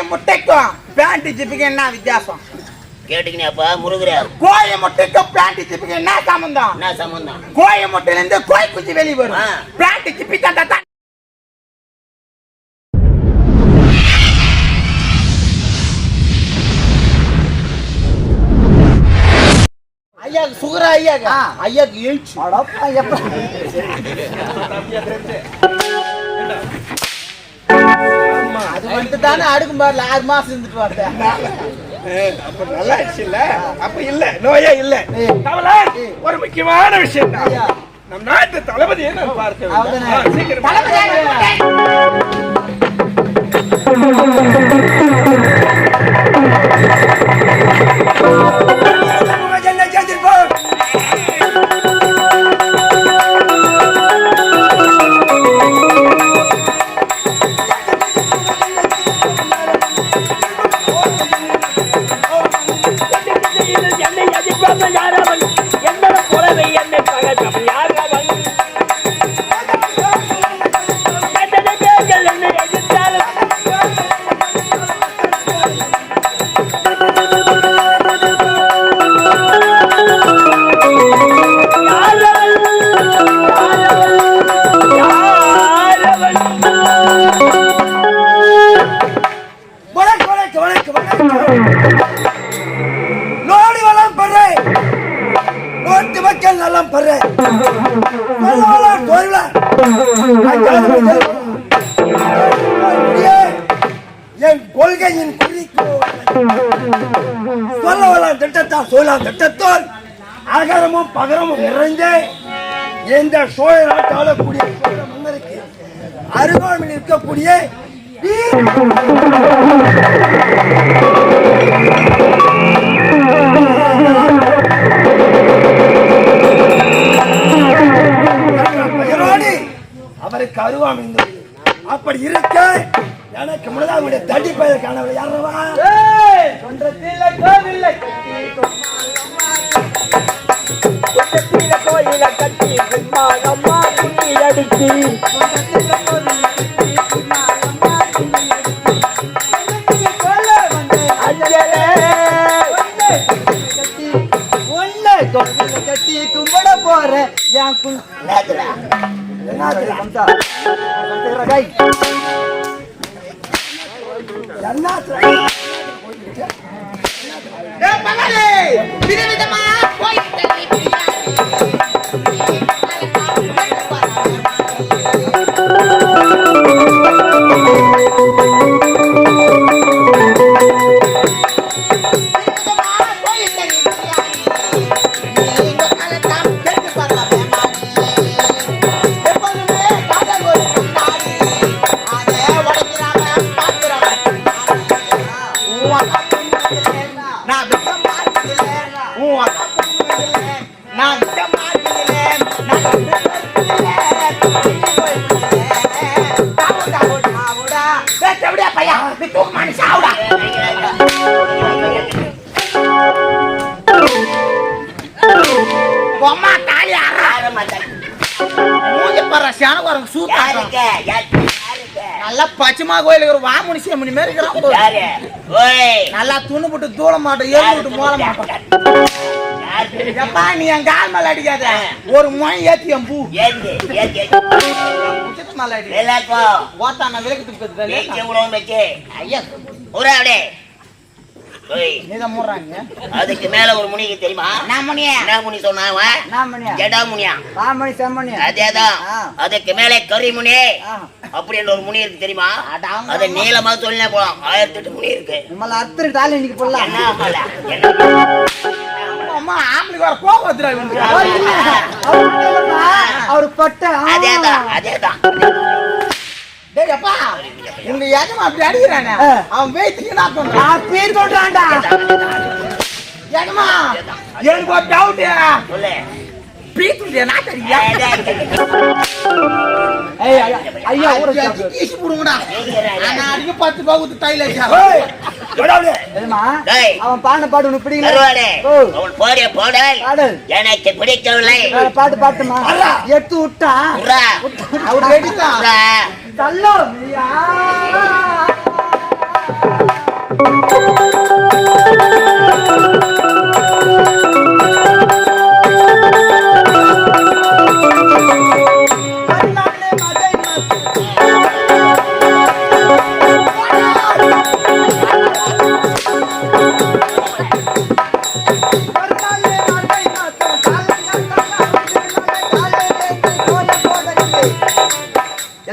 கோழி முட்டைக்கும் பேண்ட் ஜிப்புக்கு என்ன வித்தியாசம்? கேட்டுக்கினியாப்பா முருகரே. கோழி முட்டைக்கும் பேண்ட் ஜிப்புக்கு என்ன சம்பந்தம்? என்ன சம்பந்தம்? கோழி முட்டையில இருந்து கோழி குச்சி வெளியே வரும். பேண்ட் ஜிப்பி தந்தா ஐயாக்கு சுகரா ஐயாக்கு? ஐயாக்கு எழுச்சி. அது தானே அடுக்கும் பாருல ஆறு மாசம் இருந்துட்டு வந்தேன். அப்ப நல்லா ஆயிடுச்சு இல்ல அப்ப இல்ல. நோயே இல்ல கவலை ஒரு முக்கியமான விஷயம். நம் நாட்டு தளபதியை நான் பார்க்க சீக்கிரம். அகரமும் பகரமும் நிறைந்த எந்த சோழ நாட்டு ஆளக்கூடிய சோழ மன்னருக்கு அருகாமையில் இருக்கக்கூடிய அவருக்கு அருவாமல் அப்படி இருக்க எனக்கு முன்னதாக அவருடைய தடி பெயர் காணவில்லை யாரவா கீழ கோயில கட்டி அம்மா குட்டி அடிச்சு அஞ்சலே கட்டி கும்பிட போற என் Thank you. நல்லா பச்சைமா கோயிலுக்கு ஒரு வாமுனி சேமணி இருக்கிறான் நல்லா துணு போட்டு தூள மாட்டோம் ஏறு விட்டு மாட்டோம். எப்பா நீ என் கால் மேல அடிக்காத. ஒரு மொய் ஏத்தி என் பூ. மேல அடி. விலக்கு ஐயா. ஊரா அப்படியே அதுக்கு மேல ஒரு முனிக்கு தெரியுமா? என்ன முனி சொன்னாவ நான் மணியா ஜடா முனியா. பாமணி செம்மணியா அதேதான். அதுக்கு மேலே கரி முனி. ஆ. அப்படின்னு ஒரு முனி இருக்கு தெரியுமா? அது நீளமா சொல்லினே போலாம் ஆயிரத்தி எட்டு முனி இருக்கு. நம்மள அத்தனை தாலி இன்னைக்கு போடலாம். என்ன ஆம்பளைக்கு வர கோபம் வந்துடா இவனுக்கு. ஓ, இல்ல. அவர் பட்ட. அதேதான். அதேதான். டேய் அப்பா உங்க எஜமா அப்படி அடிக்கிறானே? அவன் வெயிட்டுக்கு நான் சொல்றேன் அப்படி சொல்றான்டா. எஜமா எனக்கு ஒரு டவுட் சொல்லு. பீத்துடைய நான் தெரியா ஐயா ஊரை ஈசி புடுங்கடா. நான் அடிக்க பத்து பகுத்து தைல. அவன் பாடின பாட்டு உனக்கு பிடிக்கல? எனக்கு பிடிக்கவில்லை. பாட்டு பாட்டுமா? எடுத்து விட்டா. அவர் உர்ரா.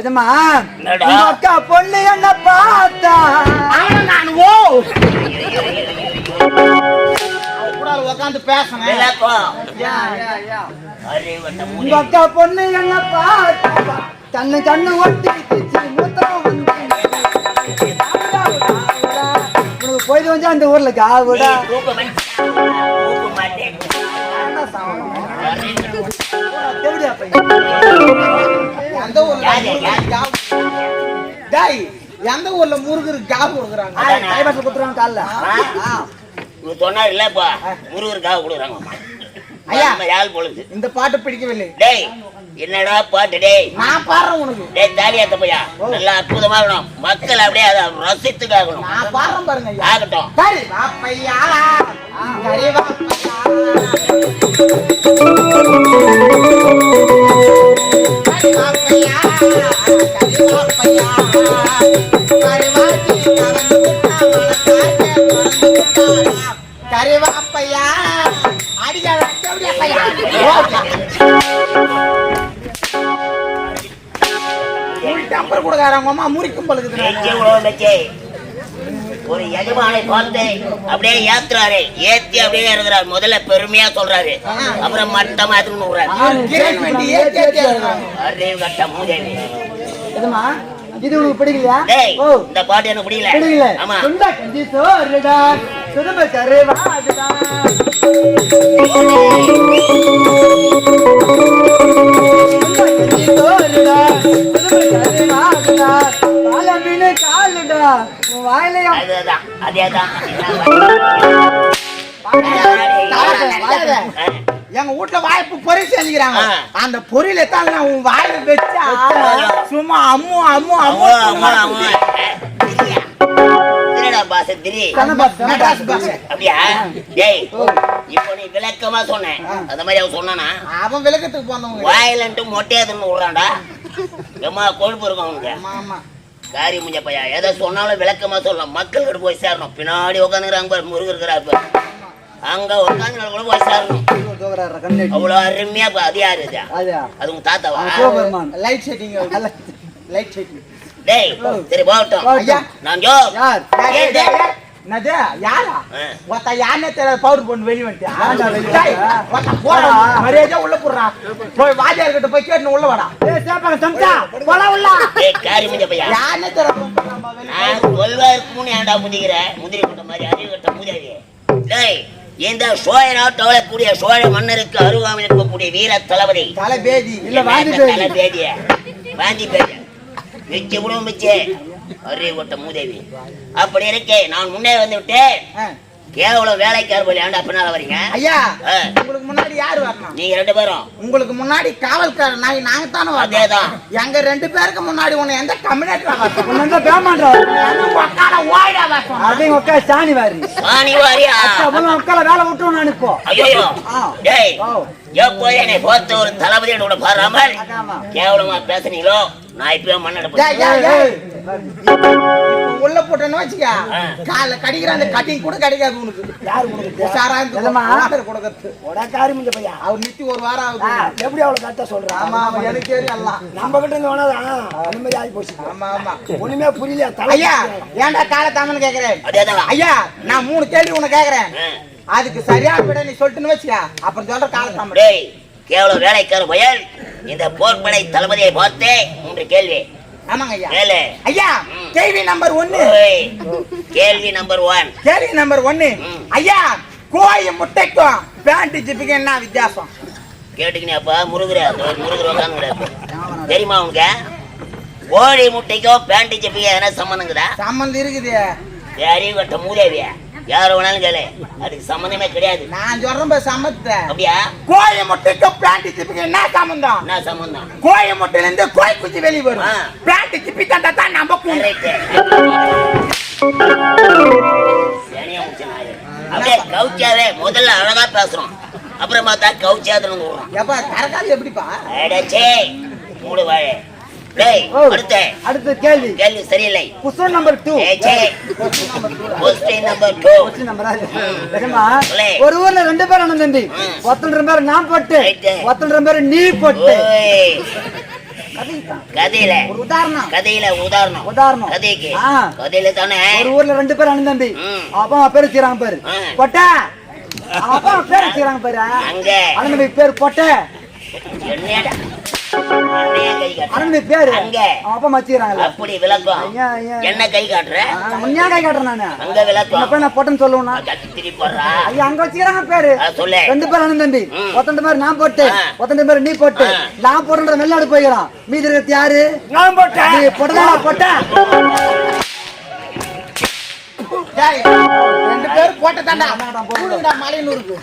அக்கா பொண்ணு என்ன பார்த்தா. நான் ஓ. கூட உட்காந்து பேசுனேன். விளக்கம் யா, யா, யா. அறிவட்ட உங்க அக்கா பொண்ணு என்ன பார்த்தா. கண்ணு கண்ணு மூத்தம் வந்து போயிட்டு வந்து அந்த ஊர்ல காவுடா. எப்படியா பையன் எந்த ஊர்ல டேய் எந்த ஊர்ல முருகருக்கு ஜாப் கொடுக்குறாங்க. கைபாட்டில் குத்துறான் காலில்? இவரு இல்லப்பா முருகருக்காக கொடுக்குறாங்கம்மா. ஐயா. நம்ம யாழ் பொழுது. இந்த பாட்டு பிடிக்கவில்லை. டேய் என்னடா பாட்டு டேய்? நான் பாடுறேன் உனக்கு. டேய் தாலியாத்த பையா நல்லா அற்புதமா இருக்கணும். மக்கள் அப்படியே அதை ரசித்து நான் பாடுறேன் பாருங்க ஐயா. ஆகட்டும். சரி வாப்பையா. சரி வாப்பையா கருவாப்பையா டம்பர் கொடுக்காரங்க அம்மா முறிக்கும் பழுகுது உழவு ஒரு எஜமானை பார்த்து அப்படியே ஏத்துறாரு. ஏத்தி அப்படியே இருக்கிறாரு முதல்ல பெருமையா சொல்றாரு. அப்புறம் மட்டமா எதுன்னு விடுறாரு கட்ட மூதேவி. இது பிடிக்கலையா? இந்த பாட்டு எனக்கு பிடிக்கல. பிடிக்கல. ஆமா. சுண்டா கஞ்சி சோறுடா. உன் வாயிலையும் அதுதான் அதேதான். எங்க வீட்டுல வாய்ப்பு பொரியல் செஞ்சுக்கிறாங்க. அந்த பொரியல தான் நான் உன் வாயில வச்சா. சும்மா அம்மு அம்மு அம்மா விளக்கமா சொன்னேன் அந்த மாதிரி அவன் சொன்னானா? அவன் விளக்கத்துக்கு போனவங்க. வாயிலன்ட்டு மொட்டையா தின்னு விடுறான்டா. எம்மா கொழுப்பு இருக்கும் அவனுக்கு காரி முஞ்ச பையா எதை சொன்னாலும் விளக்கமா சொல்லணும். மக்கள்கிட்ட போய் சேரணும். பின்னாடி உட்காந்துக்கிறாங்க பாரு முருகர் இருக்கிறார் பாரு. அங்க உட்காந்து கூட போய் சேரணும். கண்ணு அவ்வளவு அருமையா பா- அது யாரு இது? அதா உங்க தாத்தாவா? லைட் செட்டிங் லைட் செட்டிங் டேய் சரி போகட்டும். நான் ஜோ. என்னது? யாரா? ஆ. ஒருத்த யாருன்னே தெரியல பவுடர் போட்டு வெளிய வந்துட்டியா? ஒருத்த போடா, மரியாதையா உள்ள போடுறா. போய் வாத்தியார் கிட்ட போய் கேட்டுன்னு உள்ள வாடா. சேப்பாங்க சம்சா போடா உள்ள. காரி முஞ்ச பையா? சொல்வதற்கு ஏன்டா முதிக்கிற முதிரி கொண்ட மாதிரி அறிவு கட்ட முதிரி டேய் இந்த சோழ நாட்டோட கூடிய சோழ மன்னருக்கு அருகாமையில் இருக்கக்கூடிய வீர தளபதி. தலை பேதி இல்ல, வாந்தி பேதிய வச்சு விடுவோம் வச்சு அறிவு கொட்ட மூதேவி அப்படி இருக்கே. நான் முன்னே வந்து விட்டேன். கேவலம் வேலைக்கார பின்னால வரீங்க? ஐயா. உங்களுக்கு முன்னாடி யாரு வரணும்? நீங்க ரெண்டு பேரும். உங்களுக்கு முன்னாடி காவல்கார நாய் நாங்க தானே அதேதான். எங்க ரெண்டு பேருக்கு முன்னாடி உன்னை எந்த கம்யூனிட்டில வரணும்? உன்ன எந்த பேமான்றா உக்கால ஓய்டா வரணும்? அதே உக்கா சாணி வாரி. சாணி வாரியா? உக்கால வேலை விட்டுரும் நான் இப்போ ஐயோ. டேய் எப்போ என்னை பார்த்த ஒரு தளபதி கூட பாராமல். கேவலமா பேசுனீங்களோ? நான் இப்பயே ஏய், மண்ணெடுப்பேன் உள்ள போட்டேன்னு வச்சுக்க. கால கடிக்கிற அந்த கட்டிங் கூட கிடைக்காது உனக்கு. யாரு order கொடுக்கறது உடா காரி முடிஞ்ச பையா. அவர் நித்தி ஒரு வாரம் ஆகுது. எப்படி அவ்வளவு கரெக்டா சொல்றா? ஆமா ஆமா எனக்கு தெரியும் எல்லாம் நம்ம கிட்ட இருந்து வேணாதான் அந்த மாதிரி ஆகி போச்சு. ஆமா ஆமா. ஒண்ணுமே புரியல ஐயா ஏன்டா கால தாமன்னு கேக்குறேன்? ஐயா நான் மூணு கேள்வி உன்னை கேக்குறேன். அதுக்கு சரியான விட நீ சொல்லிட்டுன்னு வச்சுக்க. அப்புறம் சொல்ற கால தாமன் கேவலம் வேலைக்கார பயல் இந்த போர்ப்படை தளபதியை பார்த்தே மூன்று கேள்வி. ஆமாங்க ஐயா. கேளு. ஐயா. கேள்வி நம்பர் ஒன்னு. கேள்வி நம்பர் ஒன். கேள்வி நம்பர் ஒன்னு. ஐயா கோழி முட்டைக்கும் பேண்ட் ஜிப்புக்கு என்ன வித்தியாசம்? கேட்டுக்கினியாப்பா முருகர் முருகர் உட்காந்து தெரியுமா உனக்கு? கோழி முட்டைக்கும் பேண்ட் ஜெப்பிக்கும் எதனா சம்மந்தங்குதா சம்மந்தம் இருக்குது. அறிவு கட்ட மூதேவியா. யார் வேணாலும் கேளு. அதுக்கு சம்மந்தமே கிடையாது. நான் சொல்றேன் பாரு சம்மந்தத்தை அப்படியா? கோழி முட்டைக்கும் பேண்ட் ஜிப்புக்கு என்ன சம்மந்தம் என்ன சம்மந்தம் கோழி முட்டையில இருந்து கோழி குச்சி வெளியே வரும். பேண்ட் ஜிப்பி தந்தா தான் நம்ம. அப்படியே கவுச்சாதே முதல்ல அழகா பேசுறோம். அப்புறம் பார்த்தா கவுச்சாதுன்னு எப்பா கரக்காது எப்படிப்பா? மூடு வாழை. அடுத்த. அடுத்த கேள்வி. கேள்வி சரியில்லை. குஷன் நம்பர் டூ ஏய், சே கொஸ்டின் நம்பர் சொல்லு. ஒரு ஊர்ல ரெண்டு பேர் அண்ணன் தம்பி. ம். ஒத்தன்ற பேர் நான் போட்டு ரைட்டு. ஒத்தன்ற பேர் நீ போட்டு. கதையில. ஒரு உதாரணம். கதையில உதாரணம். உதாரணம். கதைக்கு. கதையில தானே. ஒரு ஊர்ல ரெண்டு பேர் அண்ணன் தம்பி. அப்பா பேர் வச்சுக்கிறாங்க பாரு. ம். பொட்ட? அப்பா பேர் வச்சுக்கிறாங்க பாரு? அங்க. அண்ணன் பேர் பொட்ட? என்னடா என்னைய கை காட்டுற? அண்ணன் தம்பி பேரு அங்க. அவன் அப்பா அம்மா வச்சுக்கிறாங்கல்ல அப்படி விளக்கம். ஐயா, ஐயா. என்ன கை காட்டுற? உன்னையா கை காட்டுறேன் நானு. அங்க விளக்கம். அப்ப நான் பொட்டன்னு சொல்லுவேனா போடுறா. ஐயா அங்க வச்சுக்கிறாங்க பேரு சொல்லு. ரெண்டு பேர் அண்ணன் தம்பி. ஒத்தண்ட மாதிரி நான் போட்டு. ஒத்தண்ட மாதிரி நீ போட்டு. நான் போட்டுன்ற வெளிநாடு போய்க்கிறான். மீதி இருக்கிறது யாரு? நான் போட்டேன். நீ பொட்டதா? ரெண்டு பேரும் மலையனூருக்கு.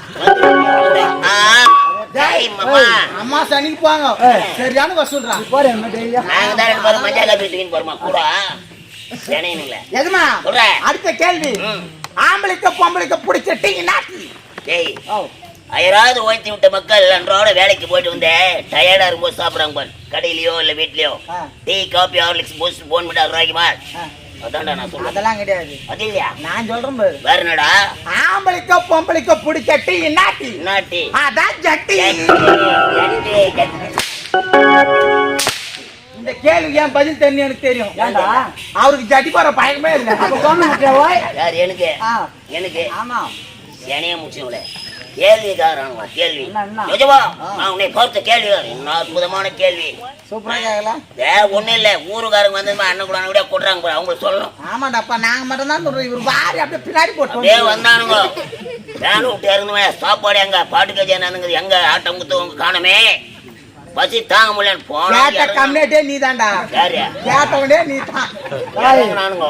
அம்மா என்ன? நாங்க தான் ரெண்டு பேரும் மஞ்சள் காப்பி தூக்கின்னு போறோமா? கூட சேனைங்களே எதுமா? சொல்றேன். அடுத்த கேள்வி. ஆம்பளைக்கு பொம்பளைக்கு பிடிச்ச டீ நாட்டி டேய் ஓ, அயராது ஓய்த்தி விட்ட மக்கள் அன்றோட வேலைக்கு போயிட்டு வந்து டயர்டா இருக்கும்போது சாப்பிடுறாங்க பாரு. கடையிலயோ இல்ல வீட்லயோ. Tea coffee Horlicks Boost phone பண்ணி ஆ. அதான்டா நான் சொல்றேன். அதெல்லாம் கிடையாது. அது இல்லையா நான் சொல்றேன் பாரு. வேற என்னடா? ஆம்பளைக்கு பொம்பளைக்கு பிடிச்ச டீ நாட்டி என்ன டீ அதான் ஜட்டி. இந்த கேள்வி ஏன் பதில் தெரியும் எனக்கு தெரியும். ஏன்டா? அவருக்கு ஜட்டி போற பயமே இல்ல. அப்ப கோமன் எனக்கு? எனக்கு. ஆமா. என்னைய முடிச்சவங்களே கேள்விக்காரன் கேள்வி? நிஜமா நான் உன்னை பார்த்த கேள்வி என்ன அற்புதமான கேள்வி. ஒண்ணும் இல்ல. ஊருக்காரங்க வந்து அண்ணன் கூட கூட கொடுறாங்க அவங்களுக்கு சொல்லணும். ஆமாடாப்பா நாங்க மட்டும் தான் சொல்றோம். இவர் வாரி அப்படியே பின்னாடி அப்படியே போட்டு வந்தானுங்க. வேன் விட்டு சாப்பாடு எங்க? பாட்டு கஜா என்னங்க எங்க? ஆட்டம் குத்து காணமே. பசி தாங்க முடியல போனா கேட்ட கம்மியாட்டே நீ தான்டா யாரு? கேட்டவனே நீ தான்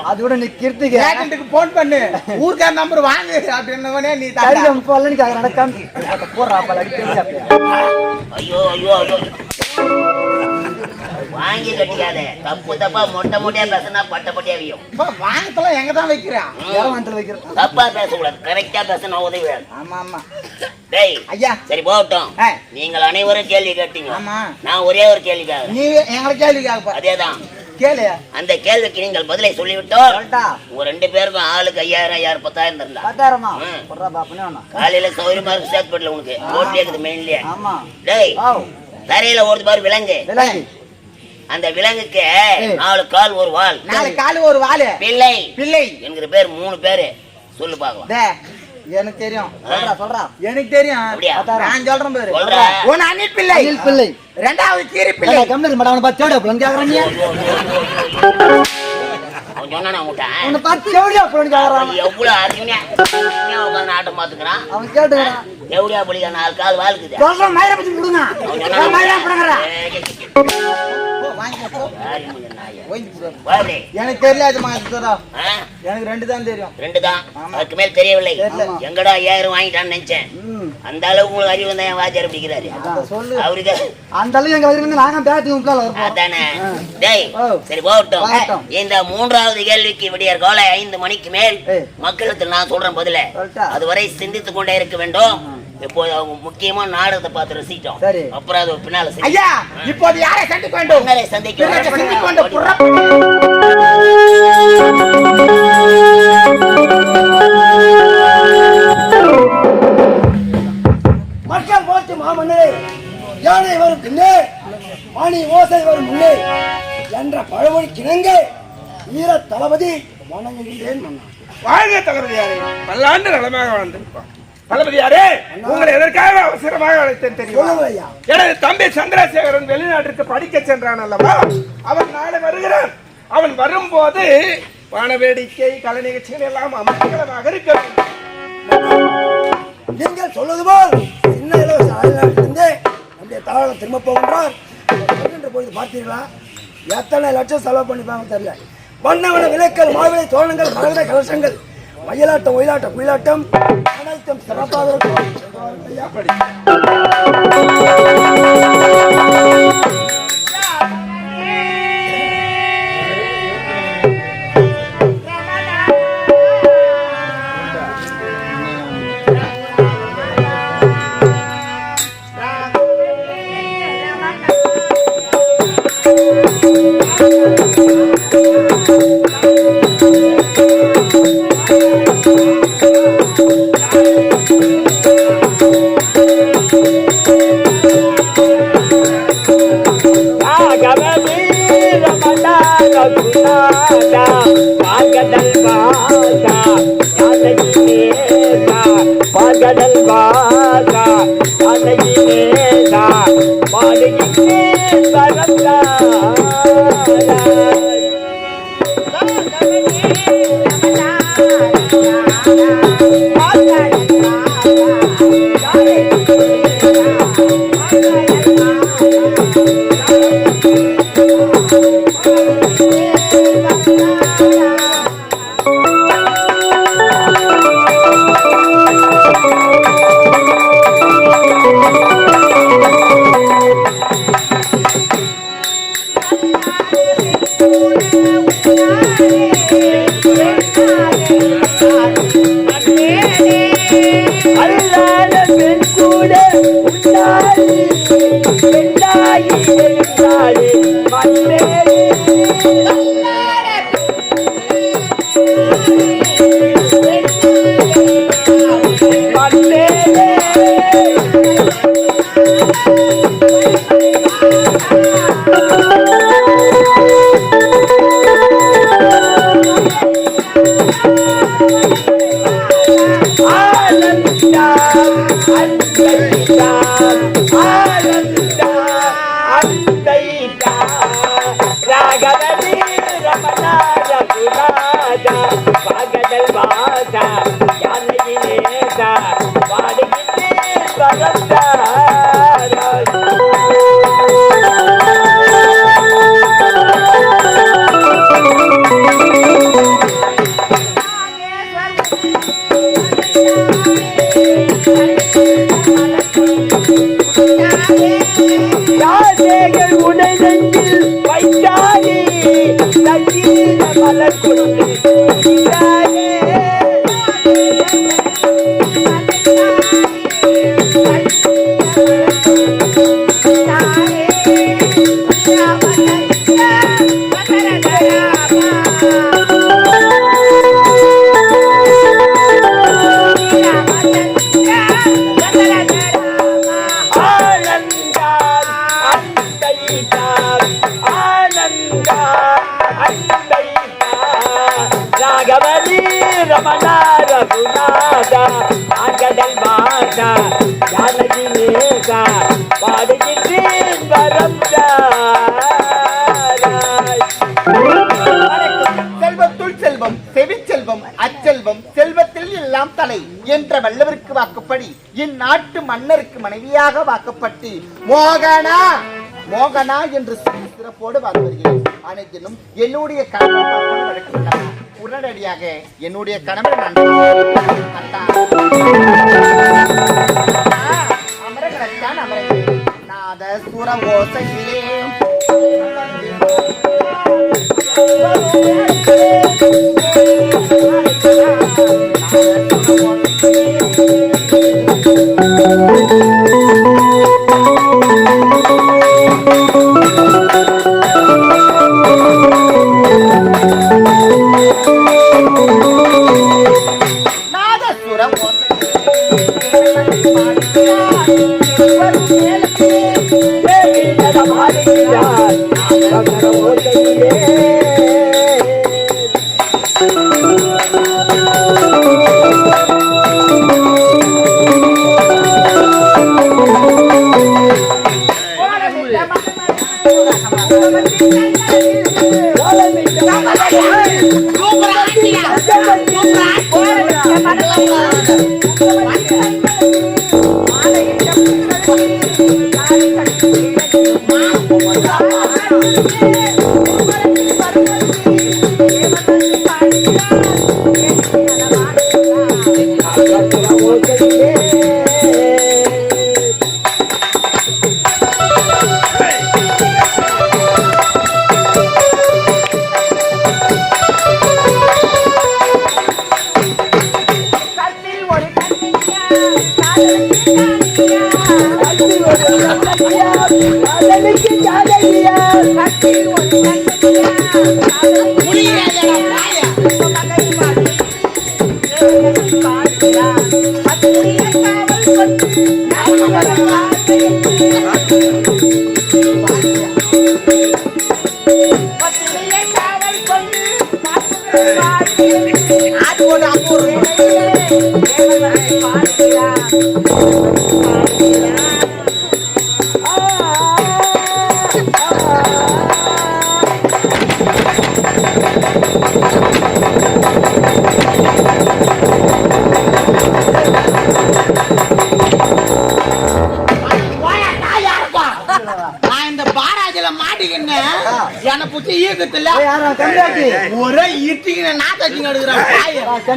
அது கூட நீ கிருத்திக. ஏஜென்ட்டுக்கு போன் பண்ணு. ஊருக்கார நம்பர் வாங்கு அப்படின்னவனே நீ கடிதம் போடலன்னு கம்பி. அட போடுறா. ஐயோ ஐயோ ஐயோ. வாங்கி கட்டிக்காத தப்பு தப்பா மொட்டை மொட்டையா பேசினா பட்ட பட்டியா வியும். வாங்கத்தெல்லாம் எங்க தான் வைக்கிறான். தப்பா பேசக்கூடாது. கரெக்டா பேசணும் உதவி வேணும். ஆமா ஆமா. டேய் ஐயா. சரி போகட்டும். நீங்கள் அனைவரும் கேள்வி கேட்டீங்க ஆமா. நான் ஒரே ஒரு கேள்வி கேட்கிறேன் நீ எங்களை கேள்வி கேட்ப அதேதான். கேளு. அந்த கேள்விக்கு நீங்கள் பதிலை சொல்லிவிட்டோம்? உங்க ரெண்டு பேருக்கும் ஆளுக்கு ஐயாயிரம் ஐயாயிரம் பத்தாயிரம் தரல பத்தாயிரமா? காலையில சௌகரியமா இருக்கு சேர்த்து போடல உனக்கு ரோட்லயே இருக்குது மெயின்லயே ஆமா. டேய். தரையில ஓடுது பாரு விலங்கு விலங்கு. அந்த விலங்குக்கு. நாலு கால் ஒரு வால் நாலு காலு ஒரு வாலு பிள்ளை பிள்ளை என்கிற பேர் மூணு பேரு சொல்லு பாக்கலாம் டே, எனக்கு தெரியும் சொல்றா, சொல்றா. எனக்கு தெரியும் அப்படியா? நான் சொல்றேன் பாரு சொல்றா. ஒன்னு அணில் பிள்ளை அணில் பிள்ளை. ரெண்டாவது கீரி பிள்ளை இரு, மேடம், அவனை பார்த்து தேடு, அப்பளம் கேக்குறான் நீ. அவன் பார்த்து கேக்குறான். எவ்வளவு உட்காந்து ஆட்டம் பாத்துக்கிறான் அவன் கேட்டுக்கிறான். எவ்வளோ பிடிக்க நாலு கால் வாழ்க்குது சொல்றான், மயிரை பத்தி மயிரை பிடுங்குறா. எனக்கு தெரியல? எனக்கு ரெண்டு தான் தெரியும் ரெண்டு தான். அதுக்கு மேல் தெரியவில்லை. எங்கடா ஐயாயிரம் வாங்கிட்டான்னு நினைச்சேன் ம், அந்த அளவுக்கு உங்களுக்கு அறிவு தான் என் வாத்தியார் பிடிக்கிறாரு. அவருக்கு அந்த எங்க நாங்க பேட்டு. அதானே. டேய். சரி போகட்டும். இந்த மூன்றாவது கேள்விக்கு விடியற் காலை ஐந்து மணிக்கு மேல். மக்களுக்கு நான் சொல்றேன் பதில? அதுவரை சிந்தித்துக் கொண்டே இருக்க வேண்டும் அவங்க முக்கியமா நாடகத்தை பார்த்து ரசிட்டோம் சரி. அப்புறம் அது பின்னால ஐயா இப்போது யாரை சந்திக்க வேண்டும்? சந்திக்க வேண்டும். மக்கள் போட்டு மாமன்னே யானை வரும் பின்னே வாணி ஓசை வரும் முன்னே என்ற பழமொழி கிணங்க வீர தளபதி வணங்குகின்றேன் மன்னா. வாழ்க தளபதியாரே பல்லாண்டு நலமாக வாழ்ந்திருப்பான் தளபதியாரே உங்களை எதற்காக அவசரமாக அழைத்தேன் தெரியுமா? எனது தம்பி சந்திரசேகரன் வெளிநாட்டிற்கு படிக்க சென்றான் அல்லவா? அவன் நாளை வருகிறான். அவன் வரும்போது வானவேடிக்கை கலை நிகழ்ச்சிகள் எல்லாம் அமர்க்கலமாக இருக்க நீங்கள் சொல்வது போல் சின்ன இலவச அயல்நாட்டிலிருந்து நம்முடைய தாவரம் திரும்ப போகின்றார். பொழுது பார்த்தீர்களா? எத்தனை லட்சம் செலவு பண்ணிப்பாங்க தெரியல. வண்ண வண்ண விளக்கல் மாவிளை தோரணங்கள் மகர கலசங்கள். மயிலாட்டம் ஒயிலாட்டம் குயிலாட்டம். அனைத்தும் சிறப்பாக இருக்கும். வருகின்றேன் சரந்தா கொடுத்து மன்னருக்கு மனைவியாக வாக்கப்பட்டு மோகனா மோகனா என்று சிறப்போடு பார்த்து வருகிறேன் அனைத்திலும் என்னுடைய கணவன் வழக்கியுள்ளார் உடனடியாக என்னுடைய கணவர் நான் அமரகத்தான் அமரகன் நாத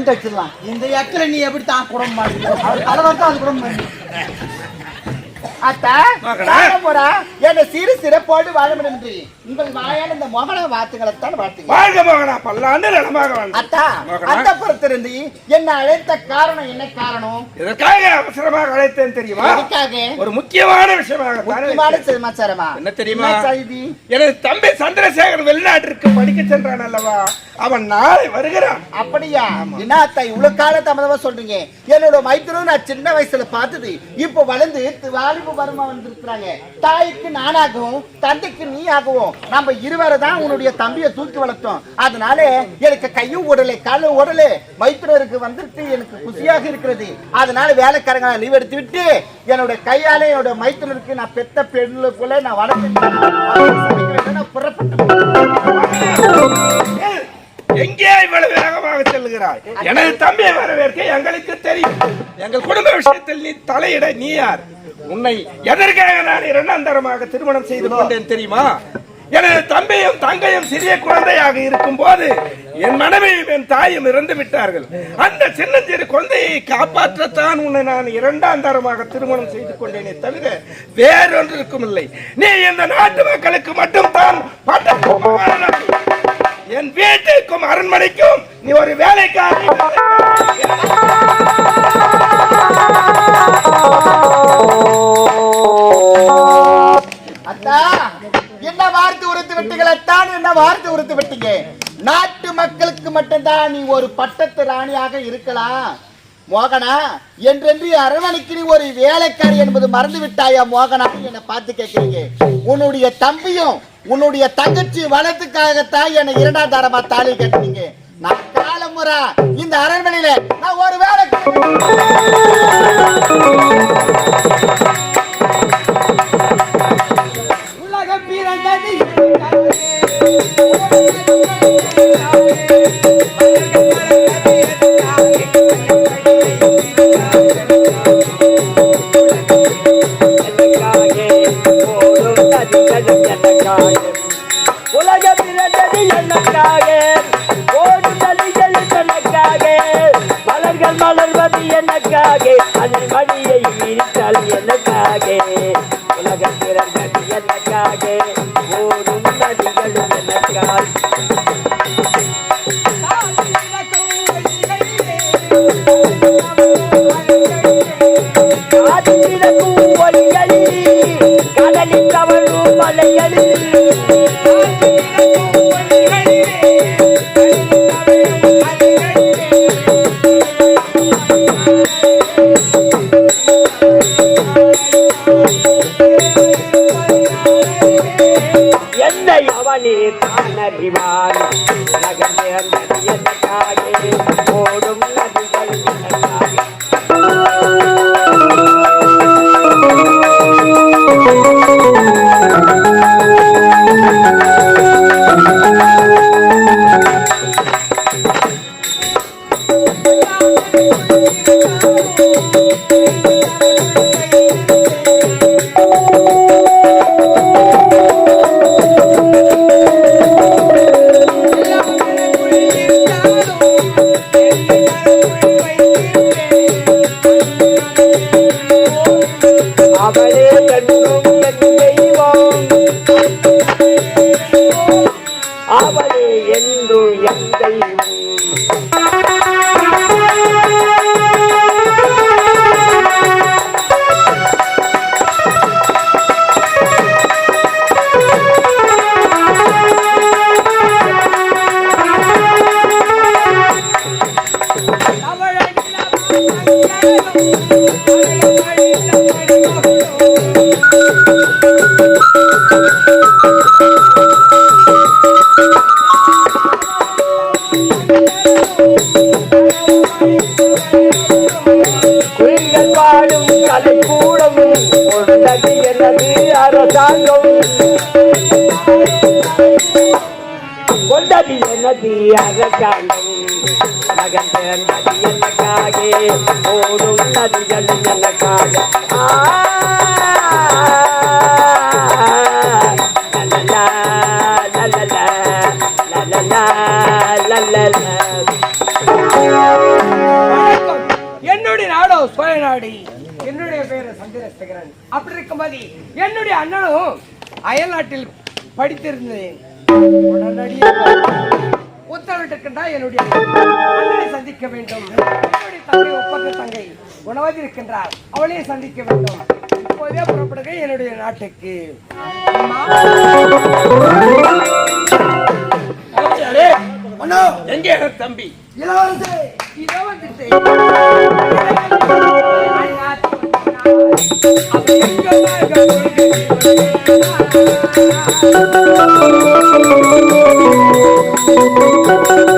பாய சென்ட் அடிச்சிடலாம் இந்த இடத்துல நீ எப்படி தான் குடம் மாட்டீங்க அவர் தலைவர் அது கூட அத்தா மகனா. போடா என்ன சிறு சிறப்போடு வாழ உங்கள் வாயால் இந்த மோகன வார்த்தைகளைத்தான் வாழ்த்துங்க வாழ்க மகனா பல்லாண்டு நலமாக அத்தா. அந்த புறத்திலிருந்து என்ன அழைத்த காரணம் என்ன காரணம்? இதற்காக அவசரமாக அழைத்தேன் தெரியுமா? எதுக்காக ஒரு முக்கியமான விஷயமாக முக்கியமான சமாச்சாரமா என்ன தெரியுமா? செய்தி? எனது தம்பி சந்திரசேகர் வெளிநாட்டிற்கு படிக்க சென்றான் அல்லவா? அவன் நாளை வருகிறான். அப்படியா? என்ன அத்தா இவ்வளவு கால தாமதமா சொல்றீங்க. என்னோட மைத்திரம் நான் சின்ன வயசுல பார்த்தது. இப்போ வளர்ந்து வாலிப வருமா வந்திருக்கிறாங்க. தாய்க்கு நானாகவும் தந்தைக்கு நீ ஆகவும் நம்ம இருவரை தான் உன்னுடைய தம்பியை தூக்கி வளர்த்தோம். அதனால எனக்கு கையும் உடலை காலும் உடலை மைத்திரருக்கு வந்துட்டு எனக்கு குஷியாக இருக்கிறது. அதனால வேலைக்காரங்களை லீவ் எடுத்து விட்டு என்னோட கையால என்னோட மைத்திரருக்கு நான் பெத்த பெண்ணுக்குள்ள நான் வளர்த்து எங்கே இவ்வளவு வேகமாக செல்கிறாய் எனது தம்பியை வரவேற்க எங்களுக்கு தெரியும். எங்கள் குடும்ப விஷயத்தில் நீ தலையிட நீ யார்? உன்னை எதற்காக நான் இரண்டாம் தரமாக திருமணம் செய்து கொண்டேன் தெரியுமா? எனது தம்பியும் தங்கையும் சிறிய குழந்தையாக இருக்கும் போது என் மனைவியும் என் தாயும் இறந்து விட்டார்கள். அந்த சின்னஞ்சிறு குழந்தையை காப்பாற்றத்தான் உன்னை நான் இரண்டாம் தரமாக திருமணம் செய்து கொண்டேனே தவிர வேறொன்றுக்கும் இல்லை. நீ இந்த நாட்டு மக்களுக்கு மட்டும் தான் என் வீட்டுக்கும் அரண்மனைக்கும் நீ ஒரு வேலைக்காரி. வார்த்தை என்ன வார்த்தை உறுத்து விட்டீங்க. நாட்டு மக்களுக்கு மட்டும்தான் நீ ஒரு பட்டத்து ராணியாக இருக்கலாம். மோகனா என்றென்று அரவணைக்கு நீ ஒரு வேலைக்காரி என்பது மறந்து விட்டாயா மோகனா? என்னை பார்த்து கேட்கிறீங்க. உன்னுடைய தம்பியும் உன்னுடைய தங்கச்சி வளத்துக்காகத்தான் என்னை இரண்டாம் தரமா தாலி கட்டினீங்க. நான் காலமுறை இந்த அரண்மனையில அவளே எனக்காக ஓடும் நதிகள் எனக்காக என்னுடைய நாடோ சோழநாடி என்னுடைய பேரு சந்திரசேகரன். அப்படி இருக்கும்போது என்னுடைய அண்ணனும் அயல் நாட்டில் படித்திருந்தேன். உடனடியாக உத்தரவிட்டிருக்கின்றா என்னுடைய அண்ணனை சந்திக்க வேண்டும் என்னுடைய தங்கை ஒப்பந்த தங்கை உணவாதி இருக்கின்றார் அவளையும் சந்திக்க வேண்டும் இப்போதே புறப்படுக என்னுடைய நாட்டுக்கு எங்கே தம்பி இளவரசே இதோ வந்துட்டேன். அப்ப எங்கெல்லாம் இருக்க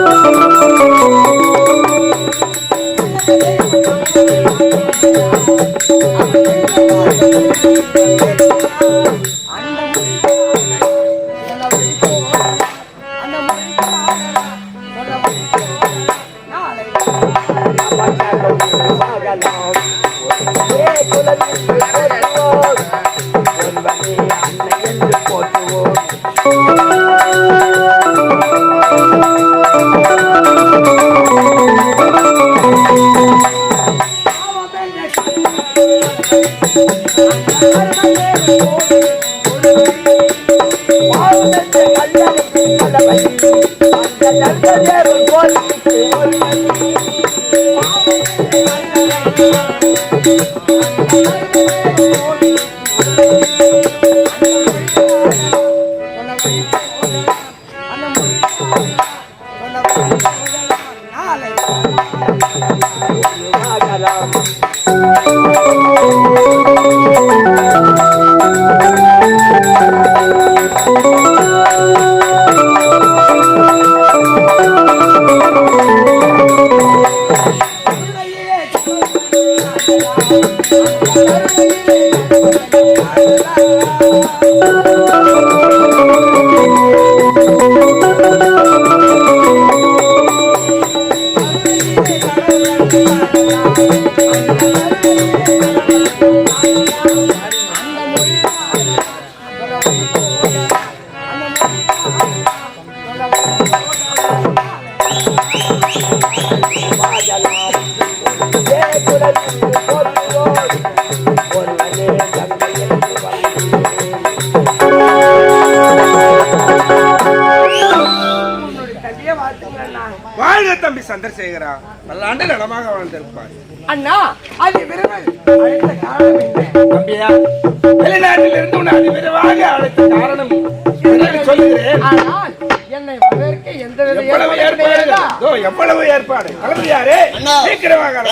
தம்பியே வாழ்க தம்பி சந்திரசேகரா. பல்லாண்டு நலமாக வாழ்ந்திருப்பார். அண்ணா அது காரணம் என்ன? தம்பியா வெளிநாட்டில் இருந்து உன்னை அதிவிரைவாக அழைத்த காரணம் என்னன்னு சொல்லுகிறேன். எவ்வளவு ஏற்பாடு எவ்வளவு ஏற்பாடு? கிளம்பியாரு சீக்கிரமாக